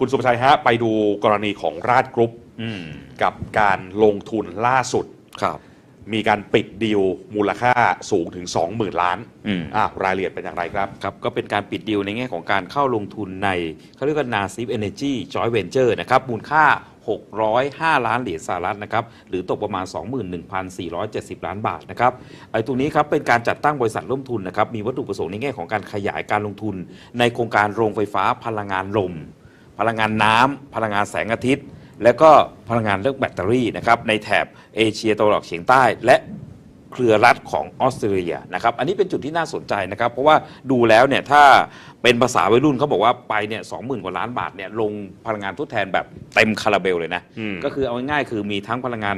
คุณสุภชัยฮะไปดูกรณีของราชกรุ๊ปอืมกับการลงทุนล่าสุดครับ มีการปิดดีลมูลค่าสูงถึง 20,000 ล้านอืมอะรายละเอียดเป็นอย่างไรครับครับ ก็เป็นการปิดดีลในแง่ของการเข้าลงทุนในเขาเรียกว่า Nasif Energy Joint Venture นะครับ มูลค่า 605 ล้านเหรียญสหรัฐนะครับ หรือตกประมาณ 21,470 ล้านบาทนะครับ ไอ้ตรงนี้ครับ เป็นการจัดตั้งบริษัทร่วมทุนนะครับ มีวัตถุประสงค์ในแง่ของการขยายการลงทุน ในโครงการโรงไฟฟ้าพลังงานลม พลังงานน้ำพลังงานแสงอาทิตย์ และก็พลังงานเรื่องแบตเตอรี่นะครับในแถบเอเชียตะวันออกเฉียงใต้ และเครือรัฐของออสเตรเลียนะครับอันนี้เป็นจุดที่น่าสนใจนะครับ เพราะว่าดูแล้วเนี่ยถ้าเป็นภาษาวัยรุ่นเขาบอกว่าไปเนี่ยสองหมื่นกว่าล้านบาทเนี่ยลงพลังงานทดแทนแบบเต็มคาราเบลเลยนะ อืม ก็คือเอาง่ายๆคือมีทั้งพลังงาน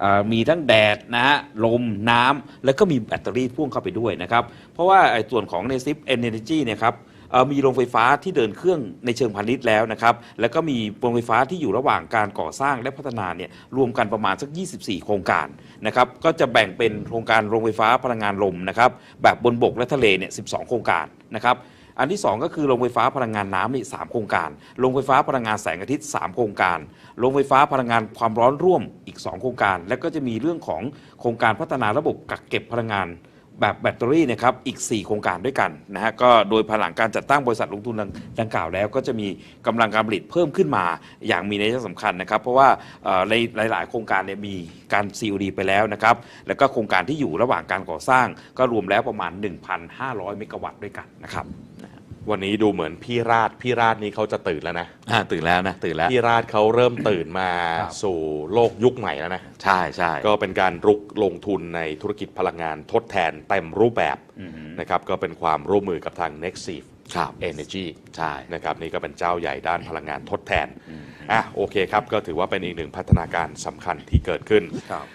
เอ่อมีทั้งแดดนะฮะลมน้ำแล้วก็มีแบตเตอรี่พ่วงเข้าไปด้วยนะครับ เพราะว่าไอ้ส่วนของ n e s i p Energy เนี่ยครับเอ่อ มีโรงไฟฟ้าที่เดินเครื่องในเชิงพาณิชย์แล้วนะครับ แล้วก็มีโรงไฟฟ้าที่อยู่ระหว่างการก่อสร้างและพัฒนาเนี่ยรวมกันประมาณสัก 24 โครงการนะครับ ก็จะแบ่งเป็นโครงการโรงไฟฟ้าพลังงานลมนะครับแบบบนบกและทะเลเนี่ย 12 โครงการนะครับอันที่ 2 ก็คือโรงไฟฟ้าพลังงานน้ำนี่สามโครงการ โรงไฟฟ้าพลังงานแสงอาทิตย์ 3 โครงการ โรงไฟฟ้าพลังงานความร้อนร่วมอีก 2 โครงการ แล้วก็จะมีเรื่องของโครงการพัฒนาระบบกักเก็บพลังงาน แบบแบตเตอรี่นะครับอีก 4 โครงการด้วยกันนะฮะก็โดยภายหลังการจัดตั้งบริษัทลงทุนดังดงกล่าวแล้ว ก็จะมีกำลังการผลิตเพิ่มขึ้นมาอย่างมีนัยสำคัญนะครับ เพราะว่าในหลาย ๆ โครงการเนี่ยมีการ COD ไปแล้วนะครับ แล้วก็โครงการที่อยู่ระหว่างการก่อสร้างก็รวมแล้วประมาณ 1,500 เมกะวัตต์ด้วยกันนะครับ วันนี้ดูเหมือนพี่ราชพี่ราชนี้เขาจะตื่นแล้วนะอ่าตื่นแล้วนะตื่นแล้วพี่ราชเขาเริ่มตื่นมาครับสู่โลกยุคใหม่แล้วนะใช่ใช่ก็เป็นการรุกลงทุนในธุรกิจพลังงานทดแทนเต็มรูปแบบอืมนะครับก็เป็นความร่วมมือกับทาง Nexif ครับ Energy ใช่นะครับนี่ก็เป็นเจ้าใหญ่ด้านพลังงานทดแทนอะโอเคครับก็ถือว่าเป็นอีกหนึ่งพัฒนาการสำคัญที่เกิดขึ้นครับ